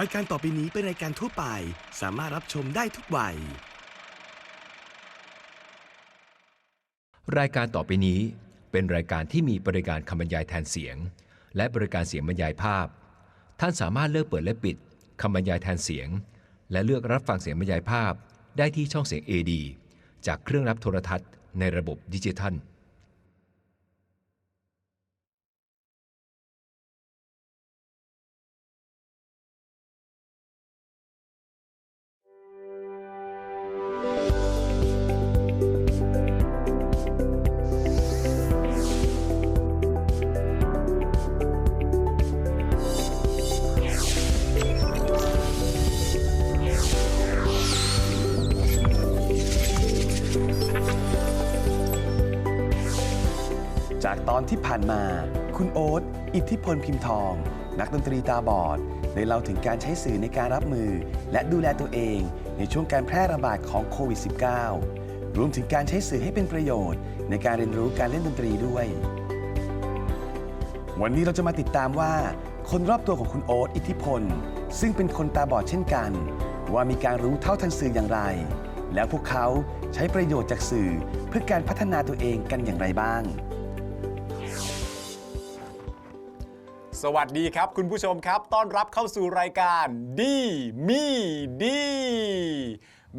รายการต่อไปนี้เป็นรายการทั่วไป สามารถรับชมได้ทุกวัย รายการต่อไปนี้เป็นรายการที่มีบริการคำบรรยายแทนเสียง และบริการเสียงบรรยายภาพ ท่านสามารถเลือกเปิดและปิดคำบรรยายแทนเสียง และเลือกรับฟังเสียงบรรยายภาพ ได้ที่ช่องเสียง AD จากเครื่องรับโทรทัศน์ในระบบดิจิทัล อนที่ผ่านมา คุณโอ๊ตอิทธิพลพิมพ์ทอง นักดนตรีตาบอดได้เล่าถึงการใช้สื่อในการรับมือ และดูแลตัวเองในช่วงการแพร่ระบาดของโควิด -19 รวมถึงการใช้สื่อให้เป็นประโยชน์ ในการเรียนรู้การเล่นดนตรีด้วย วันนี้เราจะมาติดตามว่า คนรอบตัวของคุณโอ๊ตอิทธิพล ซึ่งเป็นคนตาบอดเช่นกัน ว่ามีการรู้เท่าทันสื่ออย่างไร แล้วพวกเขาใช้ประโยชน์จากสื่อเพื่อการพัฒนาตัวเองกันอย่างไรบ้าง สวัสดีครับ คุณผู้ชมครับ ต้อนรับเข้าสู่รายการดีมีดี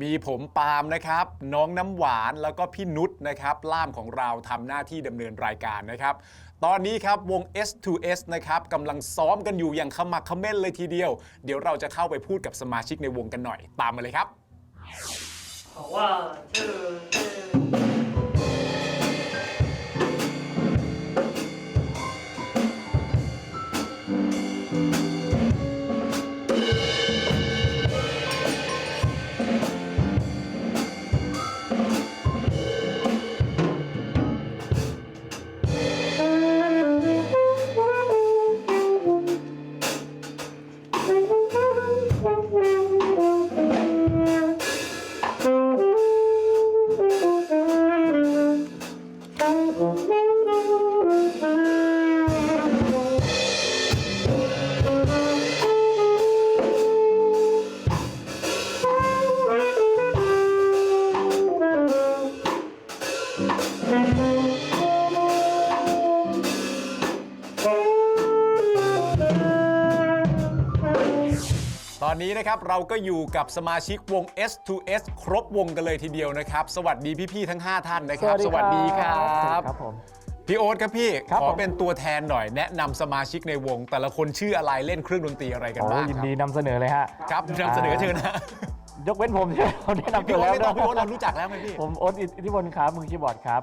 มีผมปาล์มนะครับ น้องน้ำหวานแล้วก็พี่นุชนะครับ ล่ามของเราทำหน้าที่ดำเนินรายการนะครับ ตอนนี้ครับวง S2S นะครับกำลังซ้อมกันอยู่อย่างขมักเขม้นเลยทีเดียว เดี๋ยวเราจะเข้าไปพูดกับสมาชิกในวงกันหน่อย ตามมาเลยครับ One, two, three. นนี้นะครับเราก็อยู่กับสมาชิกวง S2S ครบวงกันเลยทีเดียวนะครับ สวัสดีพี่ๆทั้ง 5 ท่านนะครับสวัสดีครับครับผม พี่โอ๊ตครับพี่ครับขอผม เป็นตัวแทนหน่อย แนะนำสมาชิกในวง แต่ละคนชื่ออะไรเล่นเครื่องดนตรีอะไรกันโอ้บ้างยินครับดีนำเสนอเลยฮะ ครับนำเสนอเชิญนะยกเว้นผมใช่ไหมผมแนะนำพี่ตัวโอ๊ตแล้วไม่ต้องพี่โอ๊ตนะเรารู้จักแล้วไหมพี่ ผมโอ๊ตอิทธิพลครับมือคีย์บอร์ดครับ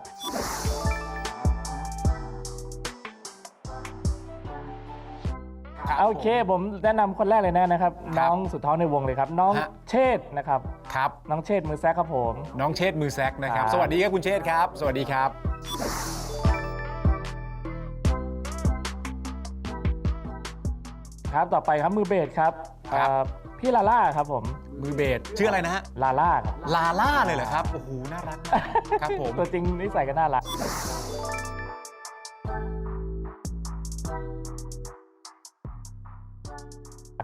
ครับโอเค ผมแนะนำคนแรกเลยนะครับน้องสุดท้องในวงเลยครับ น้องฮะ เชษฐ์นะครับ ครับ น้องเชษฐ์มือแซกครับผม น้องเชษฐ์มือแซกนะครับ ครับ สวัสดีครับคุณเชษฐ์ครับ สวัสดีครับ ครับต่อไปครับมือเบสครับครับ เอ่อพี่ลาล่าครับผมมือเบสชื่ออะไรนะฮะ ลาล่าครับลาล่าเลยเหรอครับ โอ้โห น่ารักมากครับผม ตัวจริงนิสัยก็น่ารัก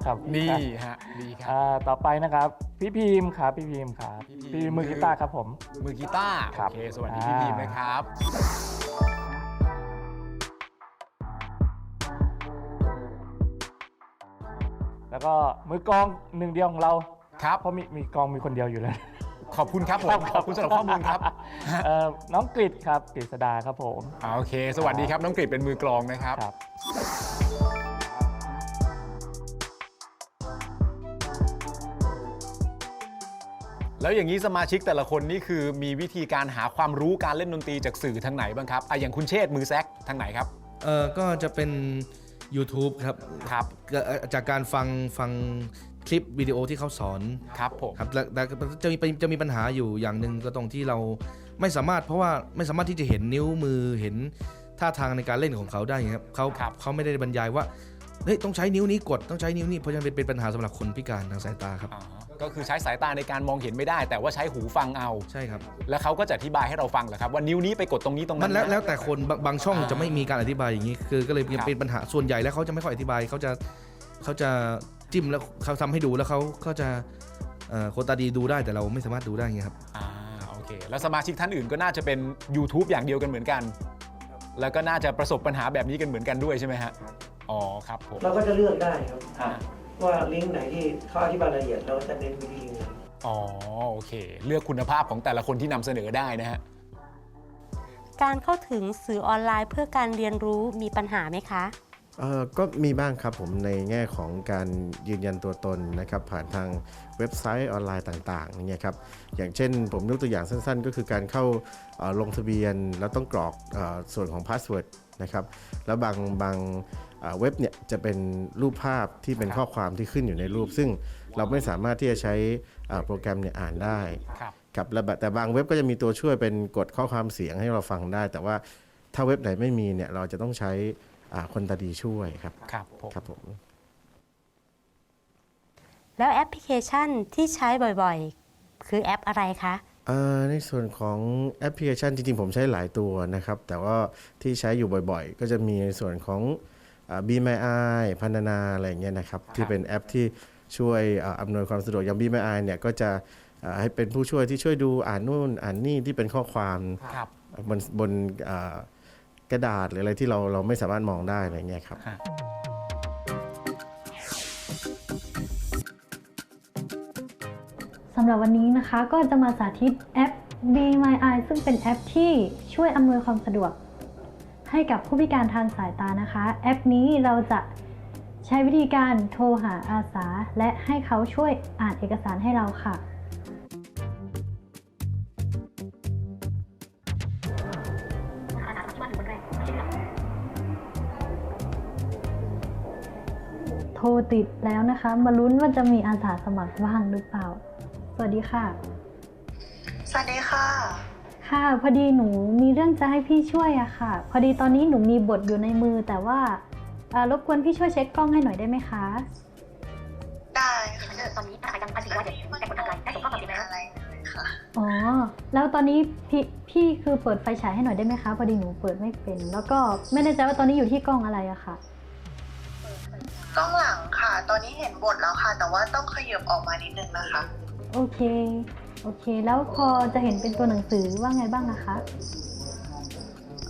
ครับนี่ฮะดีครับอ่าต่อไปนะครับพี่พิมพ์ครับพี่พิมพ์ครับพี่พิมพ์พี่มือกีตาร์ครับผม มือกีตาร์ครับ โอเคสวัสดีพี่อ่าบีมนะครับแล้วก็มือกลองหนึ่งเดียวของเราครับเพราะมีมีกลองมีคนเดียวอยู่แล้ว ขอบคุณครับผมขอบคุณสำหรับข้อมูลครับเอ่อน้องกฤษครับกฤษดาครับผมอ่าโอเค สวัสดีครับน้องกฤษเป็นมือกลองนะครับ แล้วอย่างนี้สมาชิกแต่ละคนนี่คือมีวิธีการหาความรู้การเล่นดนตรีจากสื่อทางไหนบ้างครับอะอย่างคุณเชษฐ์มือแซกทางไหนครับ เออก็จะเป็น YouTube ครับครับก็เอ่อจากการฟังฟังคลิปวิดีโอที่เขาสอนครับผม ครับแต่แต่จะมีจะมีปัญหาอยู่อย่างหนึ่งก็ตรงที่เราไม่สามารถเพราะว่าไม่สามารถที่จะเห็นนิ้วมือเห็นท่าทางในการเล่นของเขาได้ครับเขาครับ เขาไม่ได้บรรยายว่าเฮ้ยต้องใช้นิ้วนี้กดต้องใช้นิ้วนี้เพราะฉะนั้นเป็นเป็นปัญหาสำหรับคนพิการทางสายตาครับ อ๋อ ก็คือใช้สายตาในการมองเห็นไม่ได้ แต่ว่าใช้หูฟังเอา ใช่ครับ แล้วเขาก็จะอธิบายให้เราฟังเหรอครับว่านิ้วนี้ไปกดตรงนี้ตรงมันั้นน แล้วนะแล้วแต่คนบางบางช่องอ่าจะไม่มีการอธิบายอย่างนี้ คือก็เลยครับเป็นปัญหาส่วนใหญ่แล้วเขาจะไม่ค่อยอธิบายเขาจะเขาจะจจิ้มแล้วเขาทำให้ดูแล้วเขาก็จะเอ่อคนตาดีดูได้แต่เราไม่สามารถดูได้ไงครับอ่าโอเค แล้วสมาชิกท่านอื่นก็น่าจะเป็น YouTube อย่างเดียวกันเหมือนกัน แล้วก็น่าจะประสบปัญหาแบบนี้กันเหมือนกันด้วยใช่ไหมฮะ อ๋อครับผม เราก็จะเลือกได้ครับ อ่า ว่าลิงก์ไหนที่เขาอธิบายรายละเอียดเราจะเน้นไปที่ลิงก์นั้นอ๋อโอเค เลือกคุณภาพของแต่ละคนที่นำเสนอได้นะฮะการเข้าถึงสื่อออนไลน์เพื่อการเรียนรู้มีปัญหาไหมคะ เอ่อก็มีบ้างครับผมในแง่ของการยืนยันตัวตนนะครับผ่านทางเว็บไซต์ออนไลน์ต่างๆอย่างเงี้ยครับอย่างเช่นผมยกตัวอย่างสั้นๆ ก็คือการเข้าเอ่อลงทะเบียนแล้วต้องกรอกเออส่วนของพาสเวิร์ด นะครับ แล้วบางบางเอ่อเว็บเนี่ยจะเป็นรูปภาพที่เป็นข้อความที่ขึ้นอยู่ในรูป ซึ่งเราไม่สามารถที่จะใช้เอ่อโปรแกรมเนี่ยอ่านได้ครับครับแล้วแบบแต่บางเว็บก็จะมีตัวช่วยเป็นกดข้อความเสียงให้เราฟังได้ แต่ว่าถ้าเว็บไหนไม่มีเนี่ยเราจะต้องใช้อ่าคนตาดีช่วยครับครับผมครับผมแล้วแอปพลิเคชันที่ใช้บ่อยๆ คือแอปอะไรคะเอ่อ ในส่วนของแอปพลิเคชันจริงๆ ผมใช้หลายตัวนะครับ แต่ว่าที่ใช้อยู่บ่อยๆ ก็จะมีในส่วนของอ่า Be My Eye พันนาอะไรอย่างเงี้ยนะครับ ที่เป็นแอปที่ช่วยอ่าอำนวยความสะดวกอย่าง Be My Eye เนี่ยก็จะอ่าให้เป็นผู้ช่วยที่ช่วยดูอ่านนู่นอ่านนี่ที่เป็นข้อความครับบนบนอ่ากระดาษหรืออะไรที่เราเราไม่สามารถมองได้อะไรเงี้ยครับำหรับวันนี้นะคะก็จะมาสาธิตแอป Be My Eye ซึ่งเป็นแอปที่ช่วยอำนวยความสะดวก ให้กับผู้พิการทางสายตานะคะ แอปนี้เราจะใช้วิธีการโทรหาอาสา และให้เขาช่วยอ่านเอกสารให้เราค่ะ โทรติดแล้วนะคะ มาลุ้นว่าจะมีอาสาสมัครว่างหรือเปล่า สวัสดีค่ะ สวัสดีค่ะ ค่ะ พอดีหนูมีเรื่องจะให้พี่ช่วยอะค่ะ พอดีตอนนี้หนูมีบทอยู่ในมือ แต่ว่าอ่ารบกวนพี่ช่วยเช็คกล้องให้หน่อยได้ไหมคะ ได้ค่ะตอนนี้อาจจะภาษีว่าจะแต่คนทำอะไรได้ส่งข้อความจริงแล้วอะไรเลยค่ะอ๋อ แล้วตอนนี้พี่พี่คือเปิดไฟฉายให้หน่อยได้ไหมคะ พอดีหนูเปิดไม่เป็น แล้วก็ไม่แน่ใจว่าตอนนี้อยู่ที่กล้องอะไรอะค่ะกล้องหลังค่ะ ตอนนี้เห็นบทแล้วค่ะ แต่ว่าต้องขยับออกมานิดนึงนะคะ โอเค โอเค แล้วพอจะเห็นเป็นตัวหนังสือว่าไงบ้างนะคะ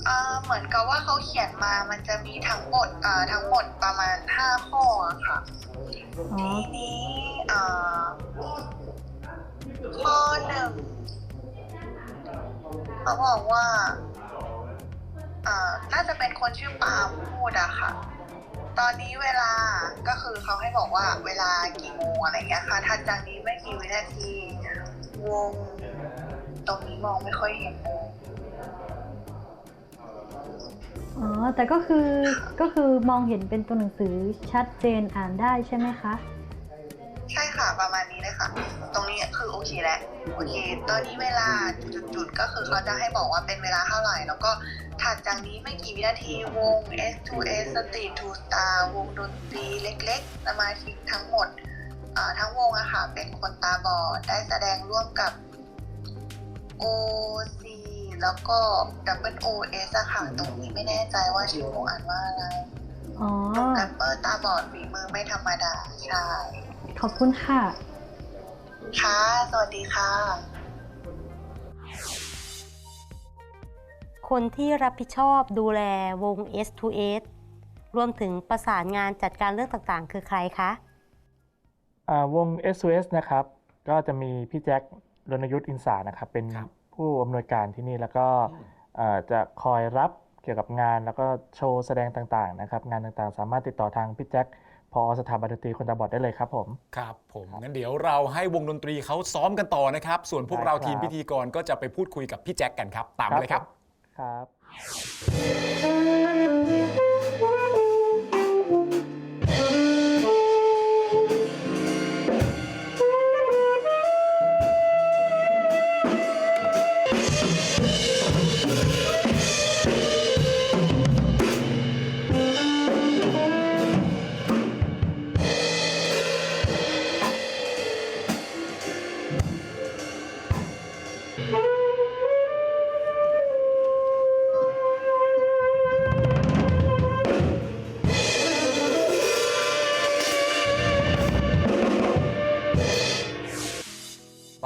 เอ่อเหมือนกับว่าเขาเขียนมามันจะมีทั้งหมดเอ่อทั้งหมดประมาณ5ข้ออะค่ะ อ๋อ ทีนี้เอ่อข้อหนึ่งเขาบอกว่าเอ่อน่าจะเป็นคนชื่อปาล์มพูดอะค่ะ ตอนนี้เวลาก็คือเขาให้บอกว่าเวลากี่โมงอะไรเงี้ยค่ะถัดจากนี้ไม่กี่วินาทีวงตรงนี้มองไม่ค่อยเห็นเลยอ๋อ แต่ก็คือก็คือมองเห็นเป็นตัวหนังสือชัดเจนอ่านได้ใช่ไหมคะ ใช่ค่ะประมาณนี้เลยค่ะ ตรงนี้คือโอเคแล้วโอเค ตอนนี้เวลาจุดๆก็คือเขาจะให้บอกว่าเป็นเวลาเท่าไหร่ แล้วก็ ถัดจากนี้ไม่กี่วินาทีวง S2S Street to Star วงดนตรีเล็กๆ สมาชิกทั้งหมดอ่าทั้งวงอะค่ะเป็นคนตาบอดได้แสดงร่วมกับ OC แล้วก็ Double OS อะค่ะ ตรงนี้ไม่แน่ใจว่าชื่อวงอ่านว่าอะไรอ๋อหนุ่มแรปเปอร์ตาบอดฝีมือไม่ธรรมดา ใช่ ขอบคุณค่ะ ค่ะ สวัสดีค่ะ คนที่รับผิดชอบดูแลวง S2S รวมถึงประสานงานจัดการเรื่องต่างๆ คือใครคะอ่าวง SOS นะครับ ก็จะมีพี่แจ็ครณยุทธ์อินสานะครับ เป็นครับผู้อำนวยการที่นี่แล้วก็เอ่อจะคอยรับเกี่ยวกับงานแล้วก็โชว์แสดงต่างๆนะครับ งานต่างๆ สามารถติดต่อทางพี่แจ็คพอสถาบันดนตรีคนตาบอดได้เลยครับผม ครับผมงั้นเดี๋ยวเราให้วงดนตรีเขาซ้อมกันต่อนะครับ ส่วนพวกเราได้ครับทีมพิธีกรก็จะไปพูดคุยกับพี่แจ็คกันครับ ตามมาเลยครับ ครับ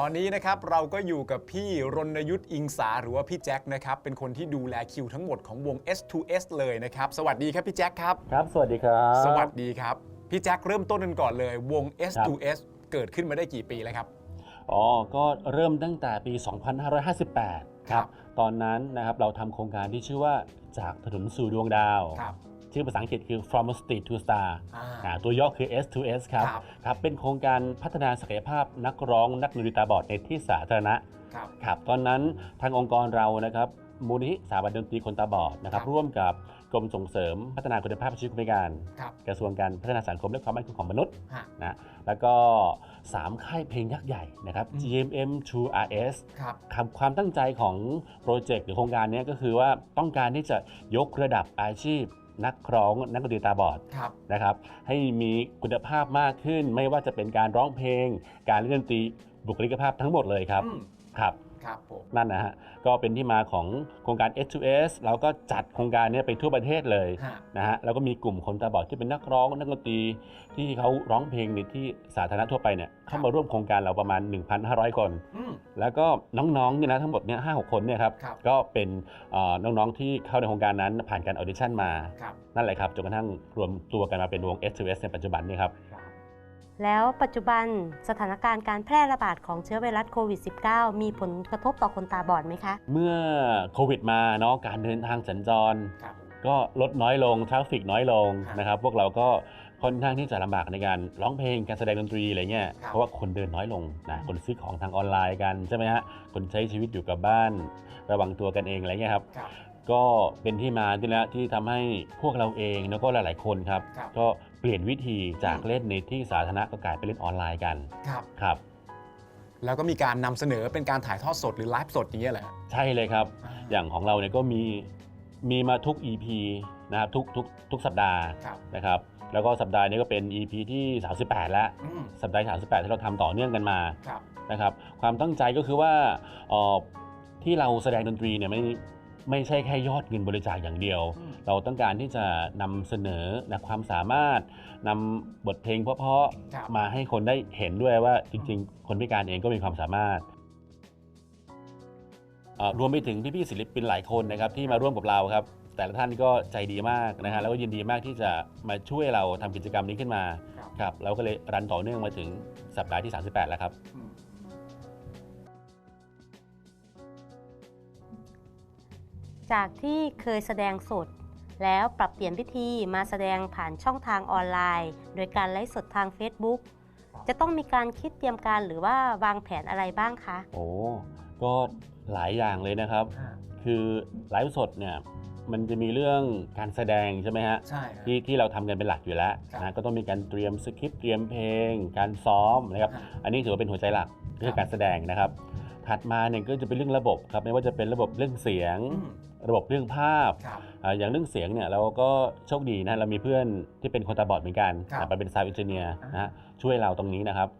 ตอนนี้นะครับเราก็อยู่กับพี่รณยุทธ์อิงสาหรือว่าพี่แจ็คนะครับเป็นคนที่ดูแลคิวทั้งหมดของวง S2S เลยนะครับ สวัสดีครับพี่แจ็คครับ ครับ สวัสดีครับ สวัสดีครับ พี่แจ็คเริ่มต้นกันก่อนเลย วง S2S เกิดขึ้นมาได้กี่ปีแล้วครับ อ๋อ ก็เริ่มตั้งแต่ปี 2558 ครับ ตอนนั้นนะครับเราทำโครงการที่ชื่อว่าจากถนนสู่ดวงดาวครับ ชื่อภาษาอังกฤษคือ From Street to Star อ่าอ่าตัวย่อคือ S2S ครับครับครับ เป็นโครงการพัฒนาศักยภาพนักร้องนักดนตรีตาบอดในที่สาธารณะครับครับตอนนั้นทางองค์กรเรานะครับมูลนิธิสถาบันดนตรีคนตาบอดนะครับครับร่วมกับกรมส่งเสริมพัฒนาคุณภาพชีวิตคนพิการครับกระทรวงการพัฒนาสังคมและความมั่นคงของมนุษย์ฮะนะแล้วก็ 3 ค่ายเพลงยักษ์ใหญ่นะครับอืม GMM True RS ครับคำความตั้งใจของโปรเจกต์หรือโครงการเนี้ยก็คือว่าต้องการที่จะยกระดับอาชีพ นักร้องนักดนตรีตาบอดครับนะครับ ให้มีคุณภาพมากขึ้น ไม่ว่าจะเป็นการร้องเพลง การเล่นดนตรีบุคลิกภาพทั้งหมดเลยครับอืมครับ ครับผมนั่นนะฮะก็เป็นที่มาของโครงการ S2S เราก็จัดโครงการเนี้ยไปทั่วประเทศเลยฮะ นะฮะแล้วก็มีกลุ่มคนตาบอดที่เป็นนักร้องนักดนตรีที่เขาร้องเพลงในที่สาธารณะทั่วไปเนี่ยเข้ามาร่วมโครงการเราประมาณ 1,500 คน อืม แล้วก็น้องๆเนี่ยนะทั้งหมดเนี่ยห้าหกคนเนี่ยครับครับ ก็เป็นเอ่อน้องๆที่เข้าในโครงการนั้นผ่านการออดิชั่นมา ครับ นั่นแหละครับจนกระทั่งรวมตัวกันมาเป็นวง S2S ในปัจจุบันนี่ครับ แล้วปัจจุบันสถานการณ์การแพร่ระบาดของเชื้อไวรัสโควิด -19 มีผลกระทบต่อคนตาบอดไหมคะ เมื่อโควิดมาเนาะการเดินทางสัญจรครับก็ลดน้อยลงทราฟฟิกน้อยลงครับนะครับ พวกเราก็ค่อนข้างที่จะลำบากในการร้องเพลงการแสดงดนตรีอะไรเงี้ยครับเพราะว่าคนเดินน้อยลงนะคนซื้อของทางออนไลน์กันใช่ไหมฮะคนใช้ชีวิตอยู่กับบ้าน ระวังตัวกันเองอะไรเงี้ยครับครับก็เป็นที่มาที่แล้วที่ทำให้พวกเราเองแล้วก็หลาย ๆ คนครับครับก็ เปลี่ยนวิธีจากอืมเล่นในที่สาธารณะก็กลายไปเล่นออนไลน์กันครับ ครับ แล้วก็มีการนำเสนอเป็นการถ่ายทอดสดหรือไลฟ์สดอย่างเงี้ยแหละ ใช่เลยครับ อย่างของเราเนี่ยก็มีมีมาทุก EP นะครับทุกทุกทุกสัปดาห์ครับ นะครับ แล้วก็สัปดาห์นี้ก็เป็น EP ที่ 38 แล้ว อืมสัปดาห์ที่38 ที่เราทำต่อเนื่องกันมา ครับ นะครับความตั้งใจก็คือว่าเอ่อที่เราแสดงดนตรีเนี่ยไม่ ไม่ใช่แค่ยอดเงินบริจาคอย่างเดียวอืมเราต้องการที่จะนำเสนอนะความสามารถนำบทเพลงเพราะครับๆมาให้คนได้เห็นด้วยว่าจริง ๆ คนพิการเองก็มีความสามารถเอ่อรวมไปถึงพี่ๆศิลปินหลายคนนะครับที่มาร่วมกับเราครับ แต่ละท่านก็ใจดีมากนะฮะแล้วก็ยินดีมากที่จะมาช่วยเราทำกิจกรรมนี้ขึ้นมาครับครับเราก็เลยรันต่อเนื่องมาถึงสัปดาห์ที่ 38 แล้วครับ จากที่เคยแสดงสด แล้วปรับเปลี่ยนวิธีมาแสดงผ่านช่องทางออนไลน์ โดยการไลฟ์สดทาง Facebook จะต้องมีการคิดเตรียมการหรือว่าวางแผนอะไรบ้างคะ โอ้ก็หลายอย่างเลยนะครับ คือไลฟ์สดเนี่ยมันจะมีเรื่องการแสดงใช่ไหมฮะใช่ครับที่ที่เราทำกันเป็นหลักอยู่แล้วครับนะก็ต้องมีการเตรียมสคริปต์เตรียมเพลง การซ้อมนะครับฮะอันนี้ถือว่าเป็นหัวใจหลักเรื่องครับการแสดงนะครับ ถัดมาเนี่ยก็จะเป็นเรื่องระบบครับไม่ว่าจะเป็นระบบเรื่องเสียงอืมระบบเรื่องภาพครับอ่าอย่างเรื่องเสียงเนี่ยเราก็โชคดีนะเรามีเพื่อนที่เป็นคนตาบอดเหมือนกันครับมาเป็นซาวด์เอนจิเนียร์อ่านนะฮะช่วยเราตรงนี้นะครับ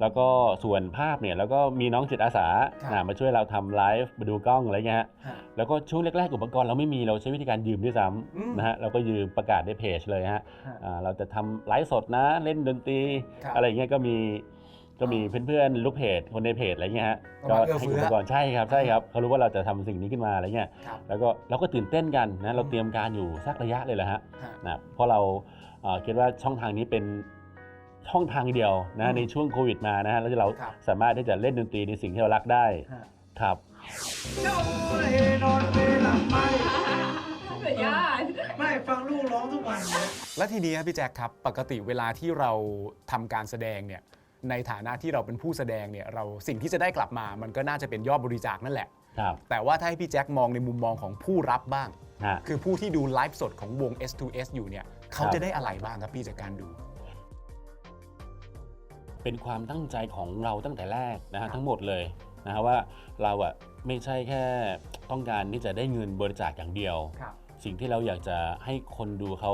แล้วก็ส่วนภาพเนี่ยแล้วก็มีน้องจิตอาสาครับอ่ามาช่วยเราทำไลฟ์มาดูกล้องอะไรเงี้ยฮะฮะแล้วก็ช่วงแรกๆอุปกรณ์เราไม่มีเราใช้วิธีการยืมด้วยซ้อืมำนะฮะเราก็ยืมประกาศในเพจเลยฮะฮะอ่าเราจะทำไลฟ์สดนะเล่นดนตรีครับอะไรเงี้ยก็มี ก็มีเพื่อนๆลูกเพจคนในเพจอะไรเงี้ยฮะก็ก็มาเอื้อเฟื้ให้ออุปกรณ์ใช่ครับใช่ครับเขารู้ว่าเราจะทำสิ่งนี้ขึ้นมาอะไรเงี้ยครับแล้วก็เราก็ตื่นเต้นกันนะเราเตรียมการอยู่สักระยะเลยแหละฮะฮะ นะเพราะเราเอ่อคิดว่าช่องทางนี้เป็นช่องทางเดียวอืนะมในช่วงโควิดมานะฮะแล้วเราครับ สามารถที่จะเล่นดนตรีในสิ่งที่เรารักได้ฮะครับไม่ฟังลูกร้องทุกวันเลยและทีนี้ครับพี่แจ็คครับปกติเวลาที่เราทำการแสดงเนี่ย ในฐานะที่เราเป็นผู้แสดงเนี่ยเราสิ่งที่จะได้กลับมา มันก็น่าจะเป็นยอดบริจาคนั่นแหละ ครับ แต่ว่าถ้าให้พี่แจ็คมองในมุมมองของผู้รับบ้าง ฮะ คือผู้ที่ดูไลฟ์สดของวง S2S อยู่เนี่ยเขาครับจะได้อะไรบ้างครับพี่จากการดู เป็นความตั้งใจของเราตั้งแต่แรกนะฮะทั้งหมดเลยนะฮะว่าเราอะไม่ใช่แค่ต้องการที่จะได้เงินบริจาคอย่างเดียว ครับ สิ่งที่เราอยากจะให้คนดูเขา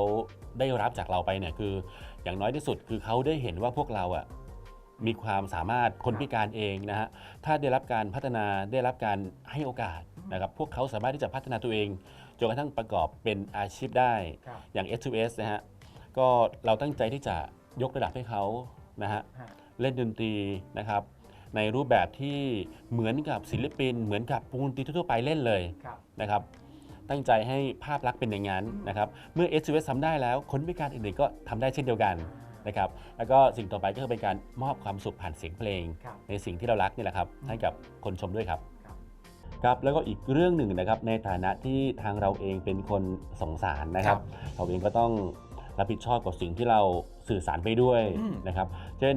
ได้รับจากเราไปเนี่ยคือ อย่างน้อยที่สุดคือเขาได้เห็นว่าพวกเราอะ มีความสามารถคนพิการเองนะฮะถ้าได้รับการพัฒนาได้รับการให้โอกาสนะครับพวกเขาสามารถที่จะพัฒนาตัวเองจนกระทั่งประกอบเป็นอาชีพได้ครับ อย่าง S2S นะฮะก็เราตั้งใจที่จะยกระดับให้เขานะฮะฮะเล่นดนตรีนะครับ ในรูปแบบที่เหมือนกับศิลปิน เหมือนกับวงดนตรีทั่วๆไปเล่นเลย ครับ นะครับ ตั้งใจให้ภาพลักษณ์เป็นอย่างนั้นนะครับ เมื่อ s อ s ทำได้แล้ว คนพิการอื่นๆก็ทำได้เช่นเดียวกัน นะครับแล้วก็สิ่งต่อไปก็คือเป็นการมอบความสุขผ่านเสียงเพลง ครับในสิ่งที่เรารักนี่แหละครับให้กับคนชมด้วยครับครับแล้วก็อีกเรื่องหนึ่งนะครับในฐานะที่ทางเราเองเป็นคนส่งสารนะครับ เราเองก็ต้องรับผิดชอบกับสิ่งที่เราสื่อสารไปด้วยอืม นะครับ เช่น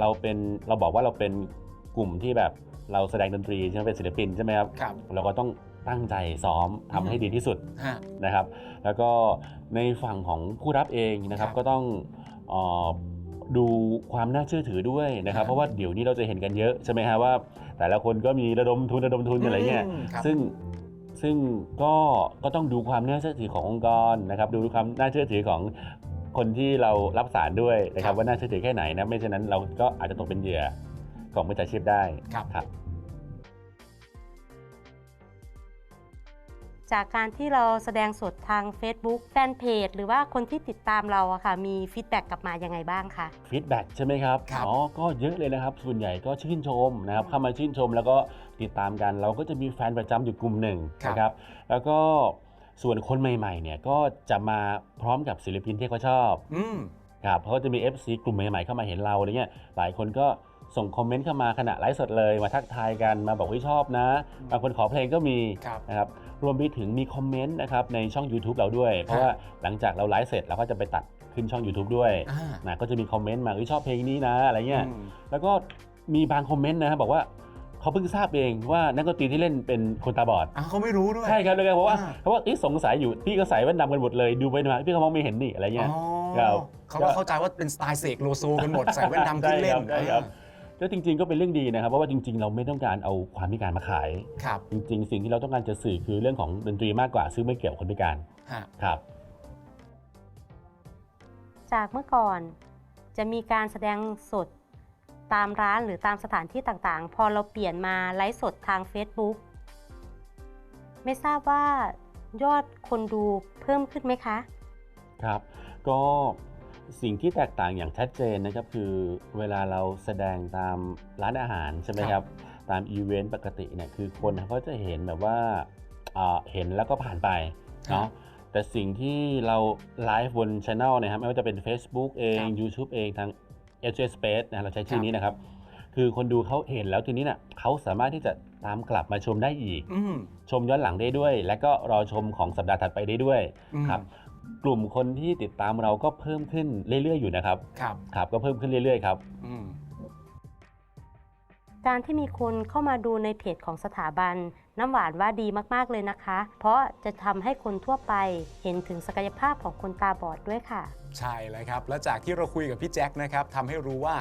เราเป็นเราบอกว่าเราเป็นกลุ่มที่แบบเราแสดงดนตรีใช่ไหมเป็นศิลปินใช่ไหมครับครับ เราก็ต้องตั้งใจซ้อมทำให้ดีที่สุด ฮะ นะครับแล้วก็ในฝั่งของผู้รับเองนะครับครับ ก็ต้องเออ ดูความน่าเชื่อถือด้วยนะครับครับ เพราะว่าเดี๋ยวนี้เราจะเห็นกันเยอะใช่ไหมฮะว่า แต่ละคนก็มีระดมทุนระดมทุนอะไรเงี้ยอืมครับซึ่งซึ่งก็ก็ต้องดูความน่าเชื่อถือขององค์กรนะครับดูความน่าเชื่อถือของคนที่เรารับสารด้วยนะครับว่าน่าเชื่อถือแค่ไหนนะไม่เช่นนั้นเราก็อาจจะตกเป็นเหยื่อของมิจฉาชีพได้ครับ จากการที่เราแสดงสดทาง Facebook แฟนเพจหรือว่าคนที่ติดตามเราอะค่ะ มีฟีดแบ็กกลับมายังไงบ้างคะฟีดแบ็กใช่ไหมครับครับ อ๋อก็เยอะเลยนะครับ ส่วนใหญ่ก็ชื่นชมนะครับเข้ามาชื่นชมแล้วก็ติดตามกัน เราก็จะมีแฟนประจำอยู่กลุ่มหนึ่งครับ นะครับ แล้วก็ส่วนคนใหม่ๆเนี่ยก็จะมาพร้อมกับศิลปินที่เขาชอบ อืม ครับเพราะก็จะมี FC กลุ่มใหม่ๆเข้ามาเห็นเราอะไรเงี้ยหลายคนก็ ส่งคอมเมนต์เข้ามาขณะไลฟ์สดเลย มาทักทายกันมาบอกว่าชอบนะ บางคนขอเพลงก็มีครับนะครับรวมไปถึงมีคอมเมนต์นะครับในช่อง YouTube เราด้วย เพราะว่าหลังจากเราไลฟ์เสร็จเราก็จะไปตัดขึ้นช่อง YouTube ด้วยอ่านะก็จะมีคอมเมนต์มาเอ้ยชอบเพลงนี้นะอะไรเงี้ยอืมแล้วก็มีบางคอมเมนต์นะครับบอกว่าเขาเพิ่งทราบเองว่านักดนตรีที่เล่นเป็นคนตาบอดอะเขาไม่รู้ด้วยใช่ครับเลยครับเพราะว่าอ่าเพราะว่าเอ๊ะสงสัยอยู่พี่ก็ใส่แว่นดำกันหมดเลยดูไปดูมาพี่เขามองไม่เห็นนี่อะไรเงี้ยอ๋อครับเขาก็เข้าใจว่าเป็นสไตล์เสกโลโซกันหมดใส่แว่นดำขึ้นเล่นใช่ครับ ก็จริง ๆ ก็เป็นเรื่องดีนะครับเพราะว่าจริง ๆ เราไม่ต้องการเอาความพิการมาขาย ครับ จริง ๆ สิ่งที่เราต้องการจะสื่อคือเรื่องของดนตรีมากกว่าซึ่งไม่เกี่ยวกับคนพิการฮะ ครับ จากเมื่อก่อนจะมีการแสดงสดตามร้านหรือตามสถานที่ต่างๆ พอเราเปลี่ยนมาไลฟ์สดทาง Facebook ไม่ทราบว่ายอดคนดูเพิ่มขึ้นไหมคะ ครับ ก็ สิ่งที่แตกต่างอย่างชัดเจนนะครับคือเวลาเราแสดงตามร้านอาหารใช่ไหมครับตามอีเวนต์ปกติเนี่ยคือคนเขาจะเห็นแบบว่าอ่าเห็นแล้วก็ผ่านไปเนาะแต่สิ่งที่เราไลฟ์บนช anel นะครับไม่ว่าจะเป็น Facebook เองครับ YouTube เองทาง h s Space นะเราใช้ชื่คอรับนี้นะครับ คือคนดูเขาเห็นแล้วทีนี้เน่ะเขาสามารถที่จะตามกลับมาชมได้อีกอืมชมย้อนหลังได้ด้วย และก็รอชมของสัปดาห์ถัดไปได้ด้วยอืมครับ กลุ่มคนที่ติดตามเราก็เพิ่มขึ้นเรื่อยๆอยู่นะครับ ครับ ครับก็เพิ่มขึ้นเรื่อยๆครับ อืม การที่มีคนเข้ามาดูในเพจของสถาบัน น้ำหวานว่าดีมากๆเลยนะคะ เพราะจะทำให้คนทั่วไปเห็นถึงศักยภาพของคนตาบอดด้วยค่ะ ใช่เลยครับ และจากที่เราคุยกับพี่แจ็คนะครับทำให้รู้ว่า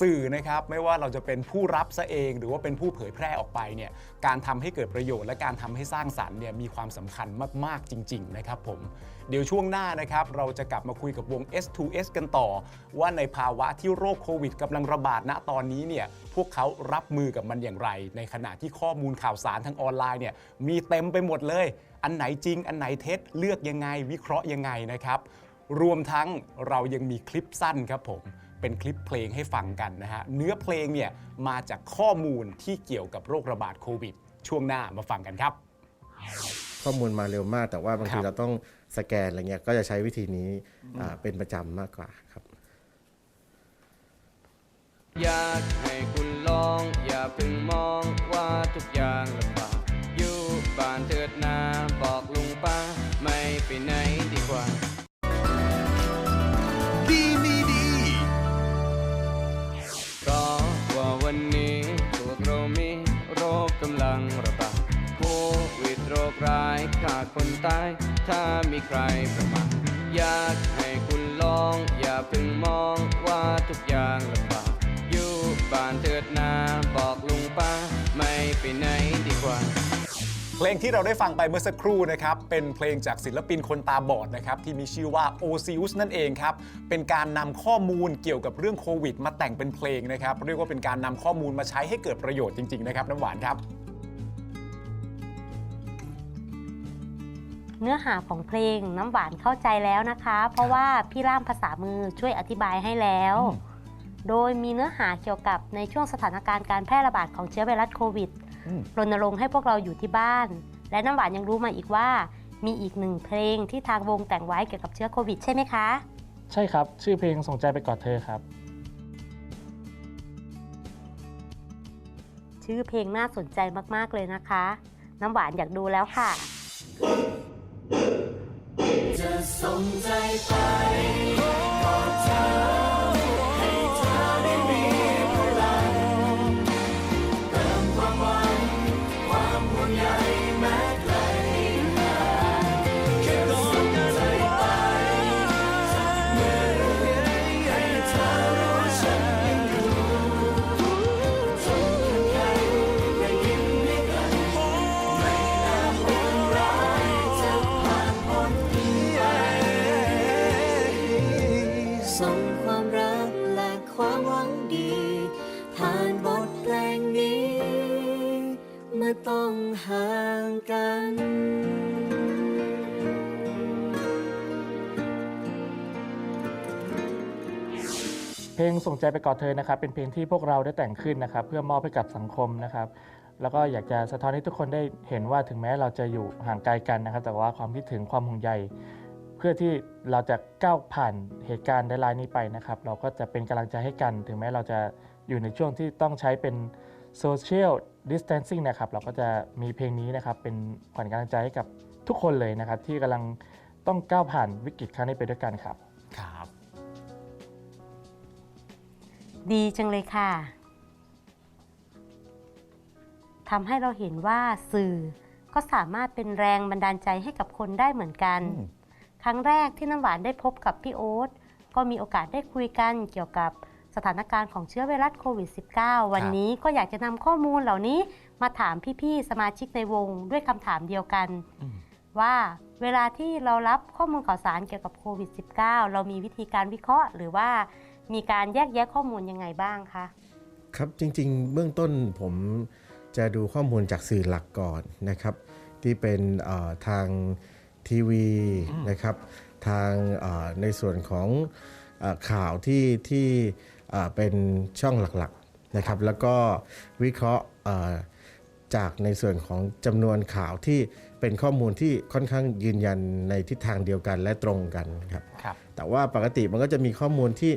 สื่อนะครับ ไม่ว่าเราจะเป็นผู้รับซะเอง หรือว่าเป็นผู้เผยแพร่ออกไปเนี่ย การทำให้เกิดประโยชน์และการทำให้สร้างสรรค์เนี่ยมีความสำคัญมากๆจริง ๆ นะครับผม เดี๋ยวช่วงหน้านะครับ เราจะกลับมาคุยกับวง S2S กันต่อ ว่าในภาวะที่โรคโควิดกำลังระบาดณตอนนี้เนี่ยพวกเขารับมือกับมันอย่างไร ในขณะที่ข้อมูลข่าวสารทางออนไลน์เนี่ยมีเต็มไปหมดเลย อันไหนจริง อันไหนเท็จเลือกยังไง วิเคราะห์ยังไงนะครับ รวมทั้งเรายังมีคลิปสั้นครับผมเป็นคลิปเพลงให้ฟังกันนะฮะเนื้อเพลงเนี่ยมาจากข้อมูลที่เกี่ยวกับโรคระบาดโควิด ช่วงหน้ามาฟังกันครับ ข้อมูลมาเร็วมาก แต่ว่าบางครัทีบเราต้องสแกนอะไรเงี้ยก็จะใช้วิธีนี้อ่าเป็นประจำมากกว่าครับ อยากให้คุณลอง อย่าเพิ่งมองว่าทุกอย่างาคนตาย ถ้ามีใครประมาทอยากให้คุณลอง อย่าเพิ่งมองว่าทุกอย่างลำบากอยู่บ้านเถิดนาบอกลุงป้า ไม่ไปไหนดีกว่าเพลงที่เราได้ฟังไปเมื่อสักครู่นะครับเป็นเพลงจากศิลปินคนตาบอดนะครับที่มีชื่อว่า o c u s นั่นเองครับเป็นการนำข้อมูลเกี่ยวกับเรื่องโควิด มาแต่งเป็นเพลงนะครับเรียกว่าเป็นการนำข้อมูลมาใช้ให้เกิดประโยชน์จริงๆนะครับน้ำหวานครับ เนื้อหาของเพลงน้ำหวานเข้าใจแล้วนะคะ เพราะว่าพี่ล่ามภาษามือช่วยอธิบายให้แล้ว โดยมีเนื้อหาเกี่ยวกับในช่วงสถานการณ์การแพร่ระบาดของเชื้อไวรัสโควิดอืมรณรงค์ให้พวกเราอยู่ที่บ้าน และน้ำหวานยังรู้มาอีกว่า มีอีกหนึ่งเพลงที่ทางวงแต่งไว้เกี่ยวกับเชื้อโควิดใช่ไหมคะ ใช่ครับ ชื่อเพลงส่งใจไปกอดเธอครับ ชื่อเพลงน่าสนใจมากๆเลยนะคะ น้ำหวานอยากดูแล้วค่ะจะ ส่งใจไป ต้องห่างกัน เพลงส่งใจไปกอดเธอนะครับ เป็นเพลงที่พวกเราได้แต่งขึ้นนะครับ เพื่อมอบให้กับสังคมนะครับ แล้วก็อยากจะสะท้อนให้ทุกคนได้เห็นว่าถึงแม้เราจะอยู่ห่างไกลกันนะครับ แต่ว่าความคิดถึงความห่วงใยเพื่อที่เราจะก้าวผ่านเหตุการณ์ร้ายๆนี้ไปนะครับ เราก็จะเป็นกำลังใจให้กัน ถึงแม้เราจะอยู่ในช่วงที่ต้องใช้เป็น social distancing นะครับเราก็จะมีเพลงนี้นะครับเป็นขวัญกำลังใจให้กับทุกคนเลยนะครับ ที่กำลังต้องก้าวผ่านวิกฤตครั้งนี้ไปด้วยกันครับ ครับ ดีจังเลยค่ะทำให้เราเห็นว่าสื่อก็สามารถเป็นแรงบันดาลใจให้กับคนได้เหมือนกัน อืม ครั้งแรกที่น้ำหวานได้พบกับพี่โอ๊ตก็มีโอกาสได้คุยกันเกี่ยวกับ สถานการณ์ของเชื้อไวรัสโควิด -19 วันนี้ก็อยากจะนำข้อมูลเหล่านี้มาถามพี่ๆสมาชิกในวงด้วยคำถามเดียวกัน ว่าเวลาที่เรารับข้อมูลข่าวสารเกี่ยวกับโควิด -19 เรามีวิธีการวิเคราะห์ หรือว่ามีการแยกแยะข้อมูลยังไงบ้างคะครับจริงๆ เบื้องต้นผมจะดูข้อมูลจากสื่อหลักก่อนนะครับ ที่เป็นเอ่อทางทีวีนะครับ ทางเอ่อในส่วนของเอ่อข่าวที่ที่ เอ่อเป็นช่องหลักๆนะครับ แล้วก็วิเคราะห์เอ่อจากในส่วนของจำนวนข่าวที่เป็นข้อมูลที่ค่อนข้างยืนยันในทิศทางเดียวกันและตรงกันครับครับแต่ว่าปกติมันก็จะมีข้อมูลที่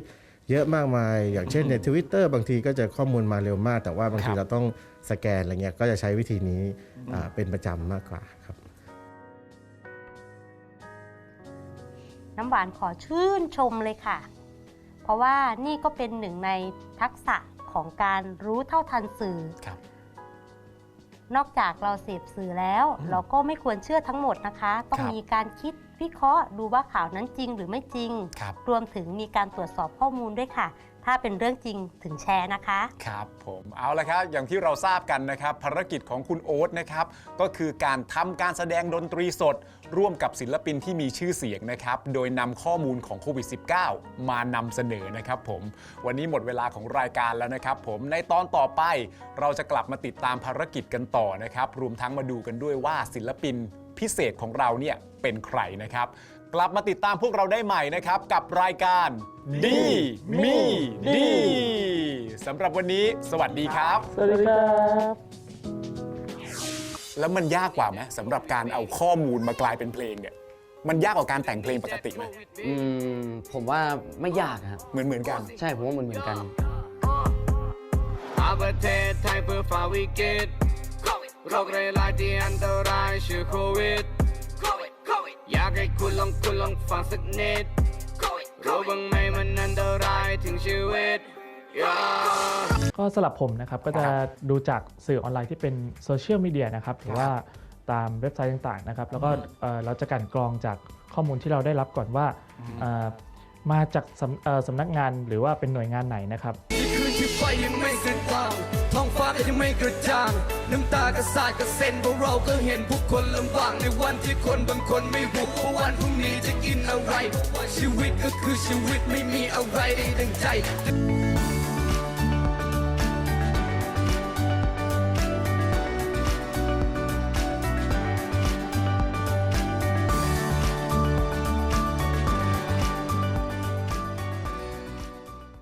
เยอะมากมาย อย่างเช่นใน Twitter บางทีก็จะข้อมูลมาเร็วมาก แต่ว่าบางทีครับเราต้องสแกนอะไรเงี้ยก็จะใช้วิธีนี้อ่าเป็นประจำมากกว่าครับน้ำหวานขอชื่นชมเลยค่ะเพ ราะว่านี่ก็เป็นหนึ่งในทักษะของการรู้เท่าทันสื่อครับนอกจากเราเสพสื่อแล้วอืมเราก็ไม่ควรเชื่อทั้งหมดนะคะ ต้องครับมีการคิดวิเคราะห์ดูว่าข่าวนั้นจริงหรือไม่จริงครับรวมถึงมีการตรวจสอบข้อมูลด้วยค่ะ ถ้าเป็นเรื่องจริงถึงแชร์นะคะ ครับผมเอาละครับ อย่างที่เราทราบกันนะครับ ภารกิจของคุณโอ๊ตนะครับ ก็คือการทำการแสดงดนตรีสด ร่วมกับศิลปินที่มีชื่อเสียงนะครับ โดยนำข้อมูลของโควิด -19 มานำเสนอนะครับผม วันนี้หมดเวลาของรายการแล้วนะครับผมในตอนต่อไปเราจะกลับมาติดตามภารกิจกันต่อนะครับ รวมทั้งมาดูกันด้วยว่าศิลปินพิเศษของเราเนี่ยเป็นใครนะครับ กลับมาติดตามพวกเราได้ใหม่นะครับ กับรายการดีมีดีสำหรับวันนี้ สวัสดีครับ สวัสดีครับ แล้วมันยากกว่าไหมสำหรับการเอาข้อมูลมากลายเป็นเพลงเนี่ย มันยากกว่าการแต่งเพลงปกติไหมอืมผมว่าไม่ยากครับเหมือนเหมือนกัน ใช่ผมว่าเหมือนเหมือนกันอาประเทศไทยเพื่อฝ่าวิกฤตโรคร้ายลายที่อันตรายชื่อโควิด อยากให้คุณลองคุณลองฟังสักนิดรู้บ้างไหมมันอันตรายถึงชีวิต Yeah ก็สำหรับผมนะครับก็จะดูจากสื่อออนไลน์ที่เป็นโซเชียลมีเดียนะครับหรือว่าตามเว็บไซต์ต่างๆนะครับแล้วก็เอ่อเราจะกลันกรองจากข้อมูลที่เราได้รับก่อนว่าเอ่อมาจากสำเอ่อสำนักงานหรือว่าเป็นหน่วยงานไหนนะครับคืนที่ไฟยังไม่สว่างท้องฟ้าก็ยังไม่กระจ่าง น้ำตากระสาดกระเซ็นเพราะเราก็เห็นผู้คนลำบากในวันที่คนบางคนไม่รู้ว่าวันพรุ่งนี้จะกินอะไร ชีวิตก็คือชีวิตไม่มีอะไรได้ดังใจ